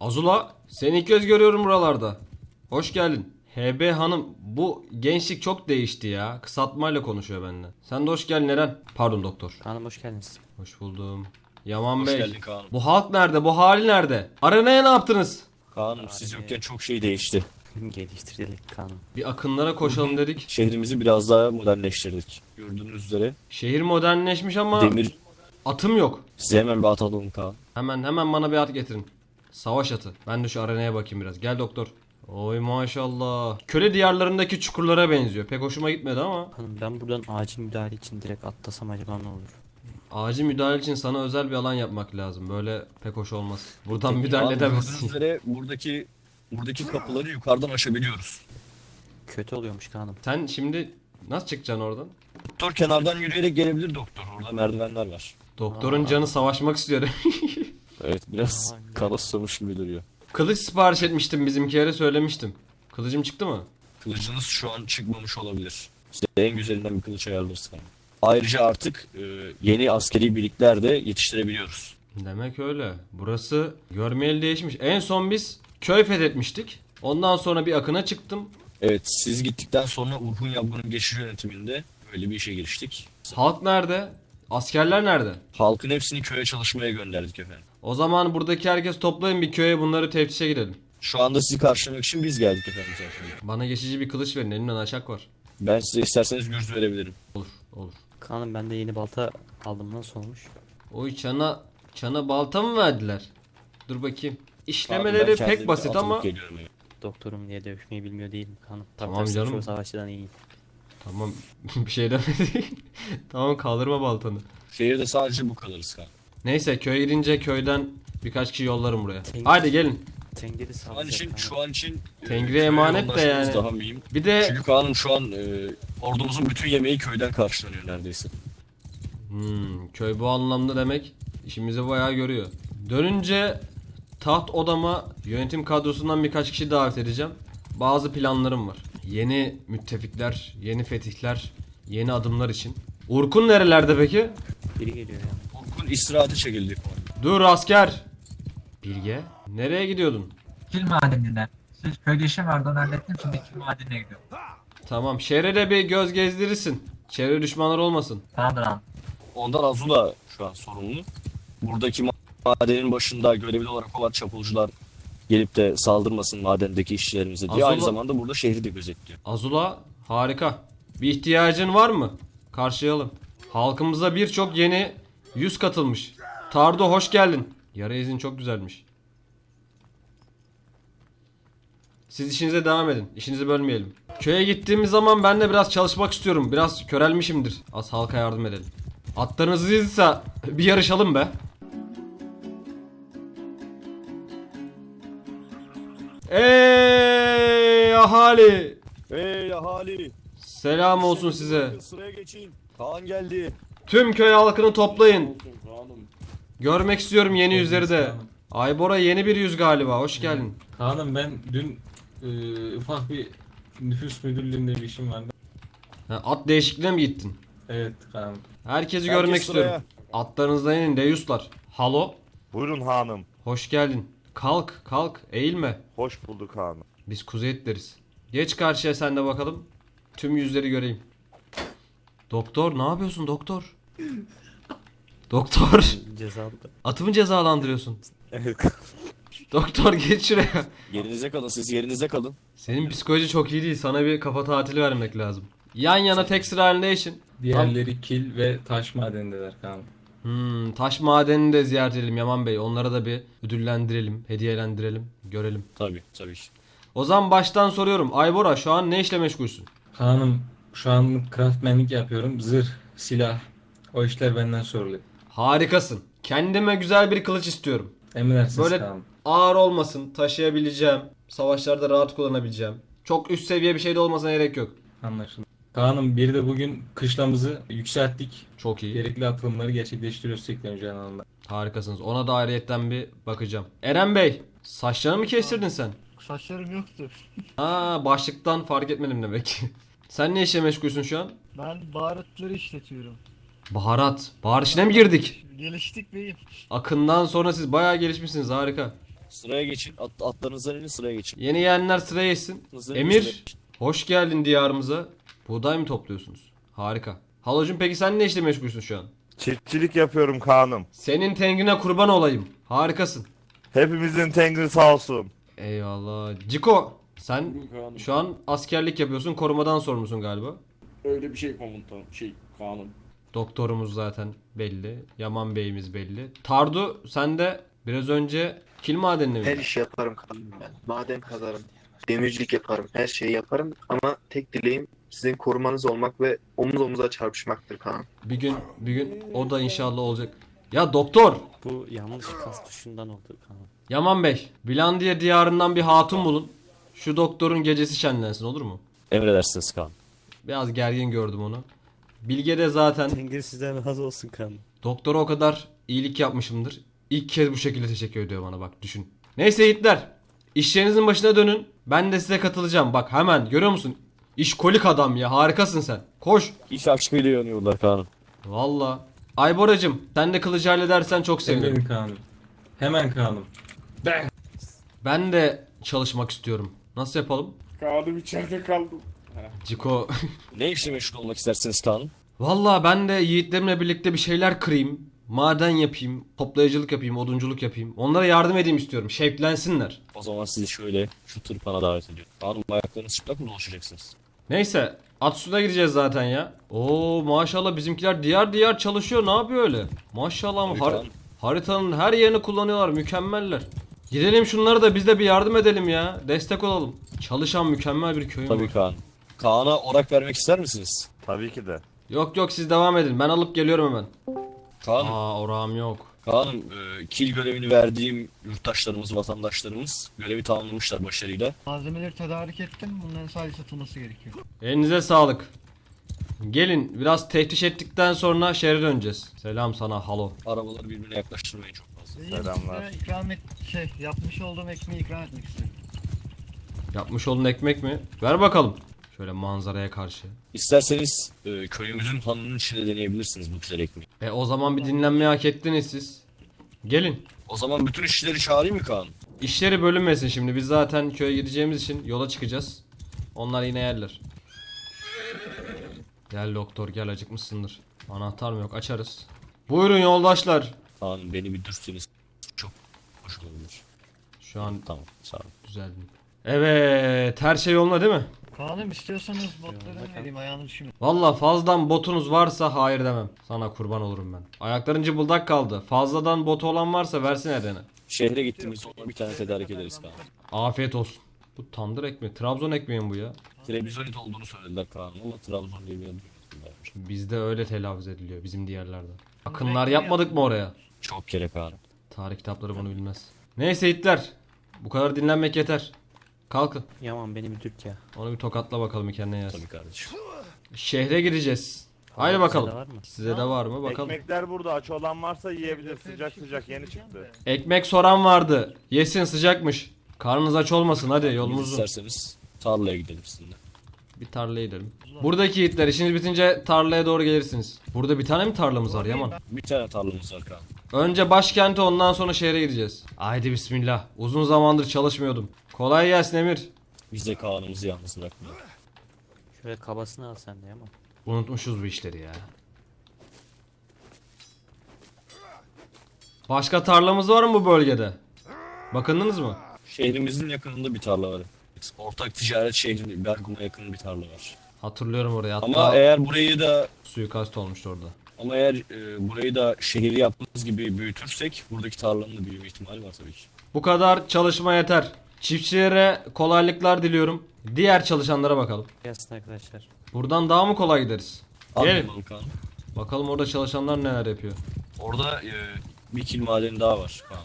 Azula seni ilk kez görüyorum buralarda. Hoş geldin. HB hanım bu gençlik çok değişti ya. Kısaltmayla konuşuyor benden. Sen de hoş geldin Eren. Pardon doktor. Kaan'ım hoş geldiniz. Hoş buldum. Yaman Hoş Bey. geldin Kaan'ım. Bu halk nerede? Bu hali nerede? Arenaya ne yaptınız? Kaan'ım siz yokken çok şey değişti. Geliştirdik Kaan'ım. Bir akınlara koşalım dedik. Şehrimizi biraz daha modernleştirdik. Gördüğünüz üzere Şehir modernleşmiş ama demir atım yok. size hemen bir at alalım Kaan. Hemen hemen bana bir at getirin. Savaş atı. Ben de şu arenaya bakayım biraz. Gel doktor. Oy maşallah. Köle diyarlarındaki çukurlara benziyor. Pek hoşuma gitmedi ama. Hanım ben buradan acil müdahale için direkt atlasam acaba ne olur? Acil müdahale için sana özel bir alan yapmak lazım. Böyle pek hoş olmaz. Buradan müdahale edemezsin. üzere buradaki buradaki kapıları yukarıdan aşabiliyoruz. Kötü oluyormuş Kaan'ım. Sen şimdi nasıl çıkacaksın oradan? Doktor kenardan yürüyerek gelebilir doktor. Orada merdivenler var. Doktorun canı savaşmak istiyor. Evet biraz Aa, kan ıslamış gibi duruyor. Kılıç sipariş etmiştim bizimkilere söylemiştim. Kılıcım çıktı mı? Kılıcınız şu an çıkmamış olabilir. Size en güzelinden bir kılıç ayarlarız. Ayrıca artık e, yeni askeri birlikler de yetiştirebiliyoruz. Demek öyle. Burası görmeyeli değişmiş. En son biz köy fethetmiştik. Ondan sonra bir akına çıktım. Evet siz gittikten sonra Urhun Yabgun'un geçici yönetiminde böyle bir işe giriştik. Halk nerede? Askerler nerede? Halkın hepsini köye çalışmaya gönderdik efendim. O zaman buradaki herkes toplayın bir köye bunları teftişe gidelim. Şu anda sizi karşılamak için biz geldik efendim zaten. Bana geçici bir kılıç verin elimden aşak var. Ben size isterseniz gürs verebilirim. Olur olur. Kaan'ım ben de yeni balta aldım nasıl olmuş? Oy çana çana balta mı verdiler? Dur bakayım. İşlemeleri pek basit ama. Doktorum diye dövüşmeyi bilmiyor değilim Kaan'ım. Tam Tamam tersine canım. Savaşçıdan iyiyim. Tamam bir şey demedi. tamam kaldırma baltanı. Şehirde sadece bu kalırız kan. Neyse köye gidince köyden birkaç kişi yollarım buraya. Tengri- Haydi gelin. Tengeri Şu an için, şu an için Tengri'ye emanet de yani. Daha mühim. Bir de Çünkü Kaan'ım şu an e, ordumuzun bütün yemeği köyden karşılanıyor neredeyse. Hmm, köy bu anlamda demek işimizi bayağı görüyor. Dönünce taht odama yönetim kadrosundan birkaç kişi davet edeceğim. Bazı planlarım var. Yeni müttefikler, yeni fetihler, yeni adımlar için. Urkun nerelerde peki? Biri geliyor ya. Orkun istirahate çekildi. Dur asker. Bilge. Nereye gidiyordun? Kil madenine. Siz köyde işim vardı onu hallettim şimdi kil madenine gidiyorum. Tamam şehre de bir göz gezdirirsin. Çevre düşmanlar olmasın. Tamamdır ağam. Ondan Azula şu an sorumlu. Buradaki madenin başında görevli olarak olan çapulcular gelip de saldırmasın madendeki işçilerimize diye. Azula- Aynı zamanda burada şehri de gözetliyor. Azula harika. Bir ihtiyacın var mı? Karşılayalım. Halkımıza birçok yeni yüz katılmış. Tardo hoş geldin. Yara izin çok güzelmiş. Siz işinize devam edin. İşinizi bölmeyelim. Köye gittiğimiz zaman ben de biraz çalışmak istiyorum. Biraz körelmişimdir. Az halka yardım edelim. Atlarınız hızlıysa bir yarışalım be. Ey ahali! Hey ahali! Selam olsun size. Sıraya geçin. Kaan geldi. Tüm köy halkını toplayın. Görmek istiyorum yeni yüzleri de. Aybora yeni bir yüz galiba. Hoş geldin. Kaan'ım ben dün e, ufak bir nüfus müdürlüğünde bir işim vardı. Ha, at değişikliğine mi gittin? Evet Kaan'ım. Herkesi Herkes görmek sıraya. istiyorum. Atlarınızdan inin deyuslar. Halo. Buyurun hanım. Hoş geldin. Kalk kalk eğilme. Hoş bulduk hanım. Biz kuzey etleriz. Geç karşıya sen de bakalım. Tüm yüzleri göreyim. Doktor ne yapıyorsun doktor? Doktor. Cezalı. Atımı cezalandırıyorsun. Evet. Doktor geç şuraya. Yerinize kalın siz yerinize kalın. Senin psikoloji çok iyi değil. Sana bir kafa tatili vermek lazım. Yan yana tek sıra halinde işin. Diğerleri kil ve taş madenindeler Kaan'ım. Hmm, taş madenini de ziyaret edelim Yaman Bey. Onlara da bir ödüllendirelim, hediyelendirelim, görelim. Tabii tabii. O zaman baştan soruyorum. Aybora şu an ne işle meşgulsün? Kaan'ım şu an craftmanlik yapıyorum. Zırh, silah. O işler benden soruluyor. Harikasın. Kendime güzel bir kılıç istiyorum. Emredersiniz Böyle Kaan'ım. ağır olmasın, taşıyabileceğim, savaşlarda rahat kullanabileceğim. Çok üst seviye bir şey de olmasına gerek yok. Anlaşıldı. Kaan'ım bir de bugün kışlamızı yükselttik. Çok iyi. Gerekli atılımları gerçekleştiriyoruz teknoloji alanında. Harikasınız. Ona da ayrıyetten bir bakacağım. Eren Bey, saçlarını mı kestirdin sen? Saçlarım yoktu. Aa, başlıktan fark etmedim demek. sen ne işle meşgulsün şu an? Ben baharatları işletiyorum. Baharat. Bahar işine mi girdik? Geliştik beyim. Akından sonra siz bayağı gelişmişsiniz harika. Sıraya geçin. At, atlarınızdan inin sıraya geçin. Yeni yeğenler sıraya geçsin. Hızlı sıraya Emir geçin. hoş geldin diyarımıza. Buğday mı topluyorsunuz? Harika. Halocum peki sen ne işle meşgulsün şu an? Çiftçilik yapıyorum Kaan'ım. Senin tengrine kurban olayım. Harikasın. Hepimizin tengri sağ olsun. Eyvallah. Ciko sen şu an askerlik yapıyorsun. Korumadan sorumlusun galiba. Öyle bir şey komutanım. Şey kanun. Doktorumuz zaten belli. Yaman Bey'imiz belli. Tardu sen de biraz önce kil madenine Her mi? işi yaparım kanım ben. Maden kazarım. Demircilik yaparım. Her şeyi yaparım. Ama tek dileğim sizin korumanız olmak ve omuz omuza çarpışmaktır kanım. Bir gün bir gün o da inşallah olacak. Ya doktor Bu yanlış kas tuşundan oldu kanka. Yaman Bey, Bilandiye diyarından bir hatun bulun. Şu doktorun gecesi şenlensin olur mu? Emredersiniz Kaan. Biraz gergin gördüm onu. Bilge de zaten Tengri sizden razı olsun kanka. doktora o kadar iyilik yapmışımdır. İlk kez bu şekilde teşekkür ediyor bana bak düşün. Neyse yiğitler. İşlerinizin başına dönün. Ben de size katılacağım. Bak hemen görüyor musun? İşkolik adam ya harikasın sen. Koş. İş aşkıyla yanıyorlar Kaan'ım. Valla. Ayboracım sen de kılıcı halledersen çok sevinirim. Emredin Kaan'ım. Hemen Kaan'ım. Ben. Ben de çalışmak istiyorum. Nasıl yapalım? Kaan'ım içeride kaldım. Ciko Ne işle meşgul olmak istersiniz Kaan'ım? Valla ben de yiğitlerimle birlikte bir şeyler kırayım. Maden yapayım, toplayıcılık yapayım, odunculuk yapayım. Onlara yardım edeyim istiyorum. Şevklensinler. O zaman sizi şöyle şu tırpana davet ediyorum. Kaan'ım ayaklarınız çıplak mı dolaşacaksınız? Neyse, Atsu'da gideceğiz zaten ya. Oo maşallah bizimkiler diyar diyar çalışıyor. Ne yapıyor öyle? Maşallah har- haritanın her yerini kullanıyorlar. Mükemmeller. Gidelim şunlara da biz de bir yardım edelim ya. Destek olalım. Çalışan mükemmel bir köyüm Tabii var. Kaan. Kaan'a orak vermek ister misiniz? Tabii ki de. Yok yok siz devam edin. Ben alıp geliyorum hemen. Kaan'ım, Aa orağım yok. Kaan'ım e, kil görevini verdiğim yurttaşlarımız, vatandaşlarımız görevi tamamlamışlar başarıyla. Malzemeleri tedarik ettim. Bunların sadece satılması gerekiyor. Elinize sağlık. Gelin biraz tehdiş ettikten sonra şehre döneceğiz. Selam sana halo. Arabaları birbirine yaklaştırmayın çok fazla. Selamlar. size ikram et, şey, yapmış olduğum ekmeği ikram etmek istedim. Yapmış olduğun ekmek mi? Ver bakalım. Şöyle manzaraya karşı. İsterseniz e, köyümüzün hanının içinde deneyebilirsiniz bu güzel ekmeği. E o zaman bir dinlenmeyi hak ettiniz siz. Gelin. O zaman bütün işçileri çağırayım mı Kaan? İşleri bölünmesin şimdi. Biz zaten köye gideceğimiz için yola çıkacağız. Onlar yine yerler. Gel doktor gel acıkmışsındır. Anahtar mı yok açarız. Buyurun yoldaşlar. Kaan'ım beni bir dürseniz çok hoş olabilir. Şu an Tamam sağ olun. düzeldim. Evet her şey yolunda değil mi? Kaan'ım istiyorsanız botlarımı vereyim ayağını düşürme. Valla fazladan botunuz varsa hayır demem. Sana kurban olurum ben. Ayakların cıbıldak kaldı. Fazladan botu olan varsa versin Eren'e. Şehre gittiğimizde ona bir tane tedarik ederiz Kaan. Afiyet olsun. Bu tandır ekmeği. Trabzon ekmeği mi bu ya? Televizyonit olduğunu söylediler Kaan'ım ama Trabzon diye bir adı yok. Bizde öyle telaffuz ediliyor bizim diğerlerde. Akınlar yapmadık mı oraya? Çok kere Kaan'ım. Tarih kitapları bunu bilmez. Neyse Hitler. Bu kadar dinlenmek yeter. Kalkın. Yaman beni bir dürk ya. Onu bir tokatla bakalım kendine yersin. Tabii kardeşim. Şehre gireceğiz. Haydi Size de bakalım. var mı? Size de var mı bakalım. Ekmekler burada aç olan varsa yiyebilir. Sıcak sıcak yeni çıktı. Ekmek soran vardı. Yesin sıcakmış. Karnınız aç olmasın hadi Yolumuz uzun. isterseniz tarlaya gidelim sizinle. Bir tarlaya gidelim. Buradaki Hitler işiniz bitince tarlaya doğru gelirsiniz. Burada bir tane mi tarlamız var Yaman? Bir tane tarlamız var Kaan. Önce başkente ondan sonra şehre gideceğiz. Haydi bismillah. Uzun zamandır çalışmıyordum. Kolay gelsin Emir. Biz de Kaan'ımızı yalnız bırakmıyoruz. Şöyle kabasını al sen de Yaman. Unutmuşuz bu işleri ya. Başka tarlamız var mı bu bölgede? Bakındınız mı? Şehrimizin yakınında bir tarla var. Ortak ticaret şehri Bergum'a yakın bir tarla var. Hatırlıyorum orayı. Hatta Ama eğer burayı da suikast olmuştu orada. ama eğer e, burayı da şehri yaptığımız gibi büyütürsek buradaki tarlanın da büyüme ihtimali var tabii ki. Bu kadar çalışma yeter. Çiftçilere kolaylıklar diliyorum. Diğer çalışanlara bakalım. Gelsin arkadaşlar. Buradan daha mı kolay gideriz? Gelin. bakalım Kaan. Bakalım orada çalışanlar neler yapıyor. Orada e, bir kil madeni daha var Kaan.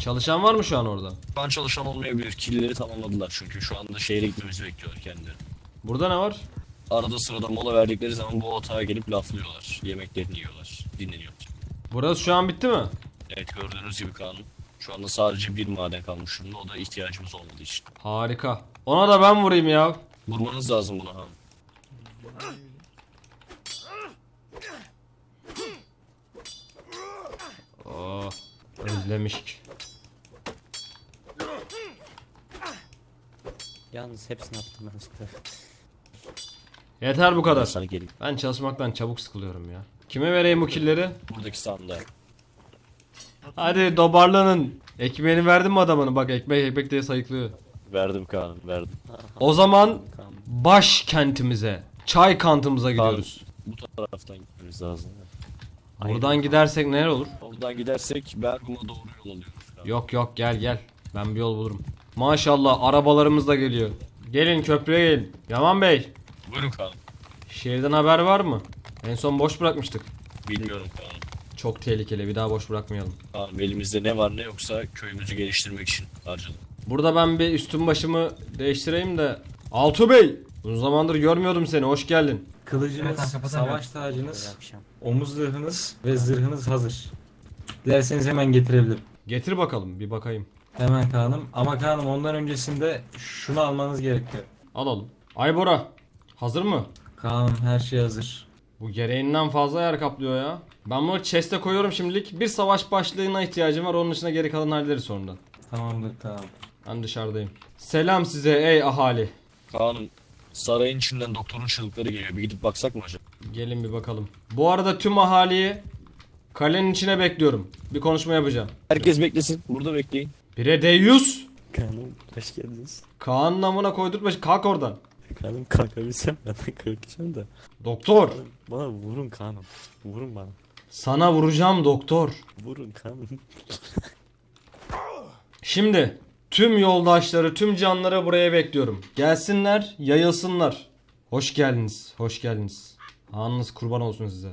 Çalışan var mı şu an orada? Şu an çalışan olmayabilir. Killeri tamamladılar çünkü şu anda şehre gitmemizi bekliyorlar kendileri. Burada ne var? Arada sırada mola verdikleri zaman bu otağa gelip laflıyorlar. Yemeklerini yiyorlar, dinleniyorlar. Burası şu an bitti mi? Evet gördüğünüz gibi Kaan'ım. Şu anda sadece bir maden kalmış durumda. O da ihtiyacımız olmadığı için. Harika. Ona da ben vurayım ya. Vurmanız lazım buna abi. Oh, özlemişik. Yalnız hepsini attım ben işte. Yeter bu kadar. Ben çalışmaktan çabuk sıkılıyorum ya. Kime vereyim bu killeri? Buradaki sandığa. Hadi dobarlanın. Ekmeğini verdin mi adamını? Bak ekmek ekmek diye sayıklıyor. Verdim Kaan'ım verdim. O zaman Kaan. başkentimize, çay kantımıza gidiyoruz. Bu taraftan gitmemiz lazım. Buradan gidersek neler olur? Oradan gidersek Bergum'a doğru yol alıyoruz. Yok yok gel gel. Ben bir yol bulurum. Maşallah arabalarımız da geliyor. Gelin köprüye gelin. Yaman Bey, Buyurun Kaan'ım. şehirden haber var mı? En son boş bırakmıştık. Bilmiyorum Kaan'ım. Çok tehlikeli. Bir daha boş bırakmayalım. Kaan'ım elimizde ne var ne yoksa köyümüzü geliştirmek için harcadık. Burada ben bir üstüm başımı değiştireyim de. Altu Bey, uzun zamandır görmüyordum seni. Hoş geldin. Kılıcınız, Evet, savaş tacınız, omuz zırhınız ve zırhınız hazır. Dilerseniz hemen getirebilirim. Getir bakalım bir bakayım. Hemen Kaan'ım. Ama Kaan'ım ondan öncesinde şunu almanız gerekiyor. Alalım. Aybora, hazır mı? Kaan'ım her şey hazır. Bu gereğinden fazla yer kaplıyor ya. Ben bunu chest'e koyuyorum şimdilik. Bir savaş başlığına ihtiyacım var. Onun dışında geri kalan hallederiz sonradan. Tamamdır Kaan'ım. Ben dışarıdayım. Selam size ey ahali. Kaan'ım sarayın içinden doktorun çığlıkları geliyor. Bir gidip baksak mı acaba? Gelin bir bakalım. Bu arada tüm ahaliyi kalenin içine bekliyorum. Bir konuşma yapacağım. Herkes beklesin. Burada bekleyin. Bire deyyus. Kaan'ım hoş geldiniz. Kaan namına koydurtma. Kalk oradan. Kaan'ım kalkabilsem ben de kalkacağım da. Doktor. Bana vurun Kaan'ım. Vurun bana. Sana vuracağım doktor. Vurun Kaan'ım. Şimdi tüm yoldaşları, tüm canları buraya bekliyorum. Gelsinler, yayılsınlar. Hoş geldiniz, hoş geldiniz. Anınız kurban olsun size.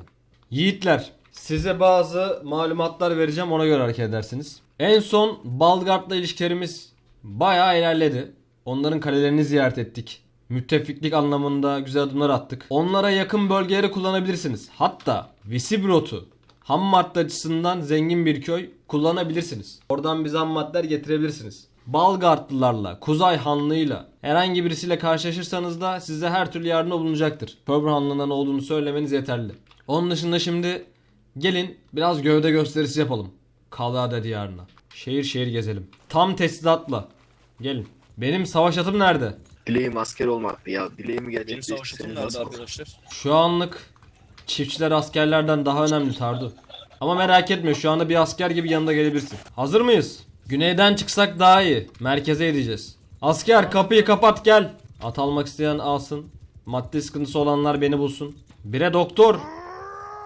Yiğitler, size bazı malumatlar vereceğim ona göre hareket edersiniz. En son Balgard'la ilişkilerimiz bayağı ilerledi. Onların kalelerini ziyaret ettik. Müttefiklik anlamında güzel adımlar attık. Onlara yakın bölgeleri kullanabilirsiniz. Hatta Visibrot'u ham madde açısından zengin bir köy kullanabilirsiniz. Oradan bize ham maddeler getirebilirsiniz. Balgardlılarla, Kuzay Hanlığı'yla herhangi birisiyle karşılaşırsanız da size her türlü yardımda bulunacaktır. Pöbr Hanlığı'ndan olduğunu söylemeniz yeterli. Onun dışında şimdi gelin biraz gövde gösterisi yapalım. Kalada diyarına. Şehir şehir gezelim. Tam tesisatla. Gelin. Benim savaş atım nerede? Dileğim asker olmaktı ya. Dileğimi Benim nerede arkadaşlar? Şu anlık çiftçiler askerlerden daha önemli Tardu. Ama merak etme şu anda bir asker gibi yanında gelebilirsin. Hazır mıyız? Güneyden çıksak daha iyi. Merkeze gideceğiz. Asker kapıyı kapat gel. At almak isteyen alsın. Maddi sıkıntısı olanlar beni bulsun. Bire doktor.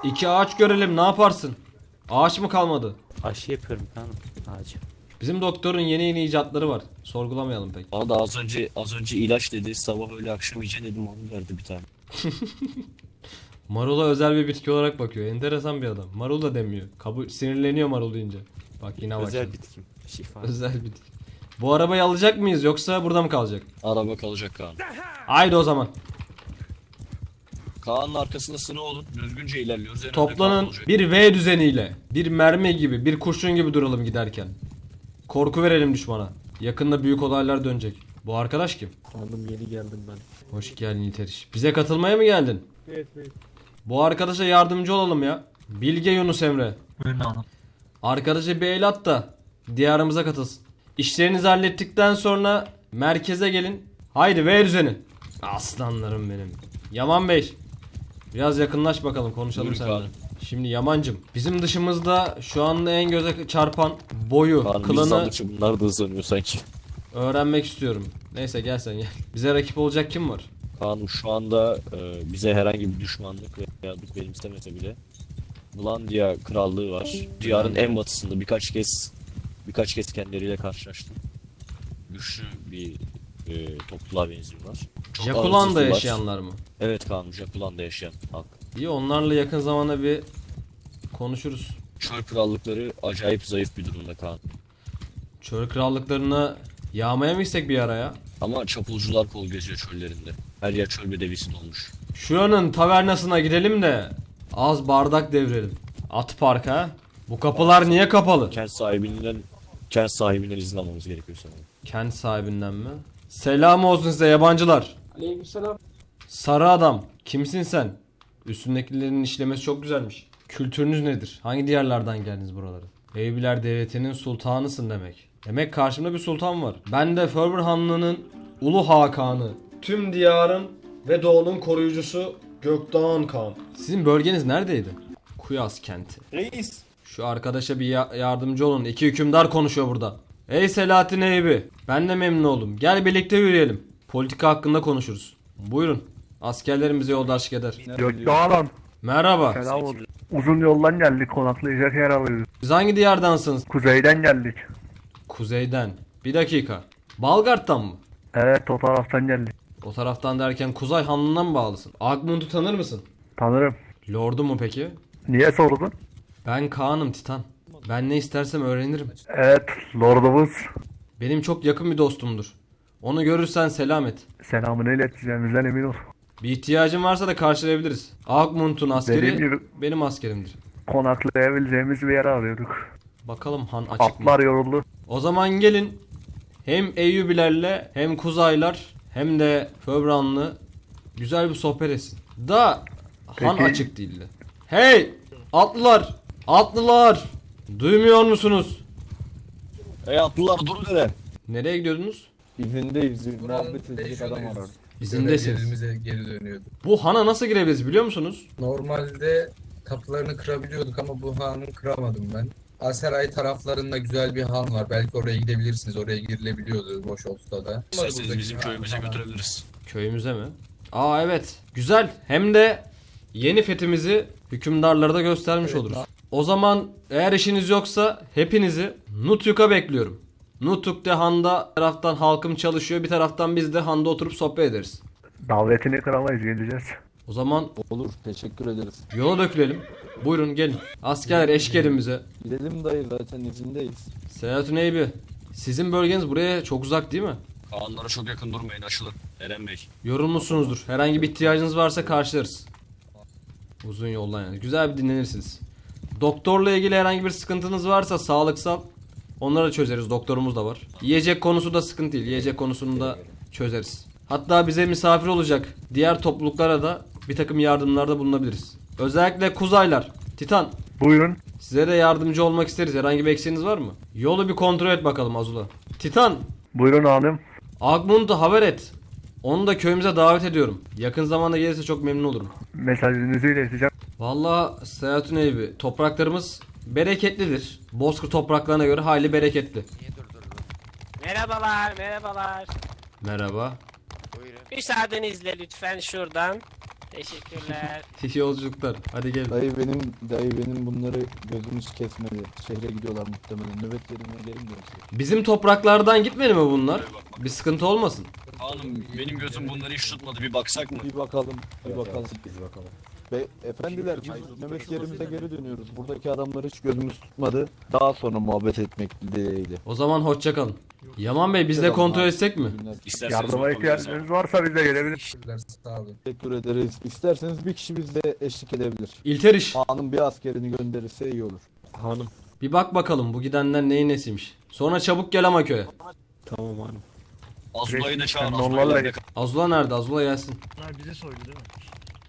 İki ağaç görelim ne yaparsın? Ağaç mı kalmadı? Aşı yapıyorum Kaan'ım. Ağacı. Bizim doktorun yeni yeni icatları var. Sorgulamayalım pek. Bana da az önce az önce ilaç dedi. Sabah öyle akşam yiyeceksin dedim onu verdi bir tane. Marul'a özel bir bitki olarak bakıyor. Enteresan bir adam. Marul da demiyor. Kabul sinirleniyor Marul deyince. Bak yine başladı. Özel bitkim. Şifa. Özel bitki. Bu arabayı alacak mıyız yoksa burada mı kalacak? Araba kalacak Kaan. Haydi o zaman. Kaan'ın arkasında sıra olun. Düzgünce ilerliyoruz. En önde Toplanın bir V düzeniyle. Bir mermi gibi, bir kurşun gibi duralım giderken. Korku verelim düşmana. Yakında büyük olaylar dönecek. Bu arkadaş kim? Kaan'ım yeni geldim ben. Hoş geldin Yiteriş. Bize katılmaya mı geldin? Evet evet. Bu arkadaşa yardımcı olalım ya. Bilge Yunus Emre. Buyurun hanım. Arkadaşa bir el at da diyarımıza katılsın. İşlerinizi hallettikten sonra merkeze gelin. Haydi V düzeni. Aslanlarım benim. Yaman Bey. Biraz yakınlaş bakalım konuşalım Buyurun seninle. Şimdi Yamancım bizim dışımızda şu anda en göze çarpan boyu, Kaan biz kılını sandıkça bunlar da hızlanıyor sanki. öğrenmek istiyorum. Neyse gel sen gel. Bize rakip olacak kim var? Kaan'ım şu anda e, bize herhangi bir düşmanlık veya bir benimsemese bile Vlandia krallığı var. Diyarın en batısında birkaç kez birkaç kez kendileriyle karşılaştım. Güçlü bir e, topluluğa benziyorlar. Ağır Jakulan'da zırhlılar. yaşayanlar mı? Evet Kaan'ım Jakulan'da yaşayan halk. İyi onlarla yakın zamanda bir konuşuruz. Çöl krallıkları acayip zayıf bir durumda Kaan. Çöl krallıklarına yağmaya mı gitsek bir ara ya? Ama çapulcular kol geziyor çöllerinde. Her yer çöl bedevisi dolmuş. Şuranın tavernasına gidelim de az bardak devirelim. At park ha? Bu kapılar niye kapalı? Kent sahibinden kent sahibinden izin almamız gerekiyor sanırım. Kent sahibinden mi? Selam olsun size yabancılar. Aleykümselam. Sarı adam. Kimsin sen? Üstündekilerin işlemesi çok güzelmiş. Kültürünüz nedir? Hangi diyarlardan geldiniz buralara? Eyüpler Devleti'nin sultanısın demek. Demek karşımda bir sultan var. Ben de Ferber Hanlığı'nın Ulu Hakan'ı. Tüm diyarın ve doğunun koruyucusu Gökdağın Kağan. Sizin bölgeniz neredeydi? Kuyas kenti. Reis. Şu arkadaşa bir ya- yardımcı olun. İki hükümdar konuşuyor burada. Ey Selahattin Eyüp'ü. Ben de memnun oldum. Gel birlikte yürüyelim. Politika hakkında konuşuruz. Buyurun. Askerlerimize yoldaşlık eder. Gökdağ'dan Merhaba. selam olsun. Uzun yoldan geldik konaklayacak yer arıyoruz. Siz hangi diyardansınız? Kuzeyden geldik. Kuzeyden. Bir dakika. Balgard'dan mı? Evet o taraftan geldik. O taraftan derken Kuzey Hanlığı'na mı bağlısın? Agmund'u tanır mısın? Tanırım. Lordu mu peki? Niye sordun? Ben Kaan'ım Titan. Ben ne istersem öğrenirim. Evet lordumuz. Benim çok yakın bir dostumdur. Onu görürsen selam et. Selamını ileteceğimizden emin ol. Bir ihtiyacın varsa da karşılayabiliriz. Agmund'un askeri Dediğim gibi benim askerimdir. konaklayabileceğimiz bir yer arıyorduk. Bakalım han açık mı? Atlar yoruldu. O zaman gelin hem Eyyubilerle hem Kuzaylar hem de Föbranlı güzel bir sohbet etsin. Da han Peki. açık değildi. Hey! Atlılar! Atlılar! Duymuyor musunuz? Ey atlılar dur nere? Nereye gidiyordunuz? İzindeyiz. Muhabbet edecek adam var. İzindesiniz. geri dönüyordu. Bu hana nasıl girebiliriz biliyor musunuz? Normalde kapılarını kırabiliyorduk ama bu hanı kıramadım ben. Aseray taraflarında güzel bir han var. Belki oraya gidebilirsiniz. Oraya girilebiliyordu boş olsa da. İsterseniz bizim köyümüze götürebiliriz. Köyümüze mi? Aa evet. Güzel. Hem de yeni fethimizi hükümdarlara da göstermiş Evet, oluruz. O zaman eğer işiniz yoksa hepinizi Nutuk'a bekliyorum. Nutuk de Han'da bir taraftan halkım çalışıyor bir taraftan biz de Han'da oturup sohbet ederiz. Davetini kıramayız geleceğiz. O zaman Olur. Teşekkür ederiz. yola dökülelim. Buyurun gelin. Askerler eşlik edin bize. Gidelim dayı zaten izindeyiz. Selahattin Eyüp'ü. Sizin bölgeniz buraya çok uzak değil mi? Kaanlara çok yakın durmayın açılın. Eren Bey. Yorulmuşsunuzdur. Herhangi bir ihtiyacınız varsa karşılarız. Uzun yoldan yani. Güzel bir dinlenirsiniz. Doktorla ilgili herhangi bir sıkıntınız varsa sağlıksal onları da çözeriz. Doktorumuz da var. Yiyecek konusu da sıkıntı değil. Yiyecek konusunu da çözeriz. Hatta bize misafir olacak diğer topluluklara da bir takım yardımlarda bulunabiliriz. Özellikle Kuzaylar, Titan Buyurun. size de yardımcı olmak isteriz. Herhangi bir eksiğiniz var mı? Yolu bir kontrol et bakalım Azula. Titan Buyurun hanım. Agmund'u haber et. Onu da köyümüze davet ediyorum. Yakın zamanda gelirse çok memnun olurum. Mesajınızı ileteceğim. Vallahi Selahattin Eyüp'ü topraklarımız bereketlidir. Bozkır topraklarına göre hayli bereketli. Merhabalar, merhabalar. Merhaba. Müsaadenizle lütfen şuradan. Teşekkürler. İyi yolculuklar. Hadi gelin. Dayı benim dayı benim bunları gözümüz kesmedi. Şehre gidiyorlar muhtemelen. Nöbetlerine gelin dönecek. Bizim topraklardan gitmedi mi bunlar? Bir sıkıntı olmasın. Hanım benim gözüm bunları hiç tutmadı bir baksak mı? Bir bakalım. Bir bakalım. Biz bakalım. Be efendiler nöbet yerimize geri dönüyoruz. Buradaki adamlar hiç gözümüz tutmadı. Daha sonra muhabbet etmek dileğiyle. O zaman hoşça kalın. Yaman Bey biz de kontrol etsek mi? İsterseniz Yardıma ihtiyacınız varsa bize gelebilir. Teşekkürler sağ olun. Teşekkür ederiz. İsterseniz bir kişi bizle eşlik edebilir. İlteriş. Hanım bir askerini gönderirse iyi olur. Hanım. Bir bak bakalım bu gidenler neyin nesiymiş. Sonra çabuk gel ama köye. Tamam hanım. Azula'yı da çağır. Azula'yı da Azula nerede? Azula gelsin. Bunlar bizi soydu değil mi?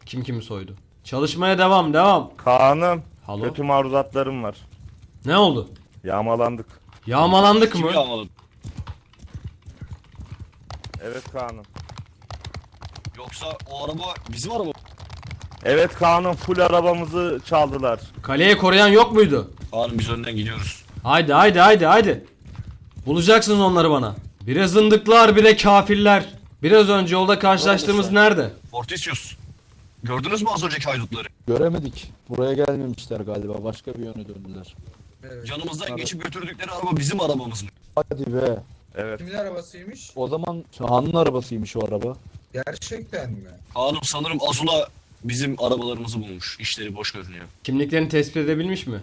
Kim kimi soydu? Çalışmaya devam devam. Kaan'ım Halo. kötü maruzatlarım var. Ne oldu? Yağmalandık. Yağmalandık Kim mı? yağmaladı? Evet Kaan'ım. Yoksa o araba bizim araba mı? Evet Kaan'ım full arabamızı çaldılar. Kaleyi koruyan yok muydu? Hanım biz önden gidiyoruz. Haydi haydi haydi haydi. Bulacaksınız onları bana. Bire zındıklar bire kafirler. Biraz önce yolda karşılaştığımız Doğru nerede? Fortisius. Gördünüz mü az önceki haydutları? Göremedik. Buraya gelmemişler galiba. Başka bir yöne döndüler. Canımızdan geçip götürdükleri araba bizim arabamız mı? Hadi be. Evet. Kimin arabasıymış? O zaman Şahan'ın arabasıymış o araba. Gerçekten mi? Hanım sanırım Azula bizim arabalarımızı bulmuş. İşleri boş görünüyor. Kimliklerini tespit edebilmiş mi?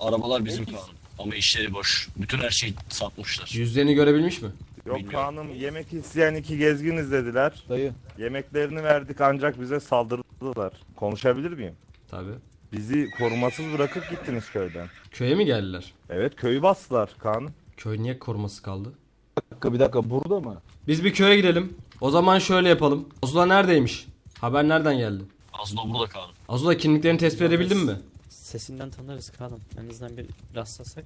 Arabalar bizim Kaan'ım. Ama işleri boş. Bütün her şeyi satmışlar. Yüzlerini görebilmiş mi? Yok Bilmiyorum. Kaan'ım yemek isteyen iki gezginiz dediler. Dayı. Yemeklerini verdik ancak bize saldırdılar. Konuşabilir miyim? Tabi. Bizi korumasız bırakıp gittiniz köyden. Köye mi geldiler? Evet köyü bastılar Kaan'ım. Köy niye koruması kaldı? Bir dakika bir dakika burada mı? Biz bir köye gidelim. O zaman şöyle yapalım. Azula neredeymiş? Haber nereden geldi? Azula burada Kaan'ım. Azula kimliklerini tespit edebildin mi? Sesinden tanırız Kaan'ım. En azından bir rastlasak.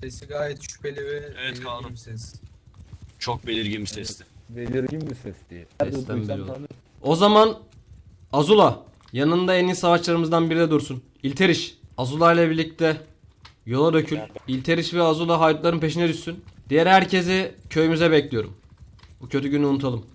Sesi gayet şüpheli ve Evet, Kaan'ım. ses. Çok belirgin bir sesti. Belirgin bir ses diye. Sesten biri oldu. O zaman Azula yanında en iyi savaşçılarımızdan biri de dursun. İlteriş Azula ile birlikte yola dökül. İlteriş ve Azula haydutların peşine düşsün. Diğer herkesi köyümüze bekliyorum. Bu kötü günü unutalım.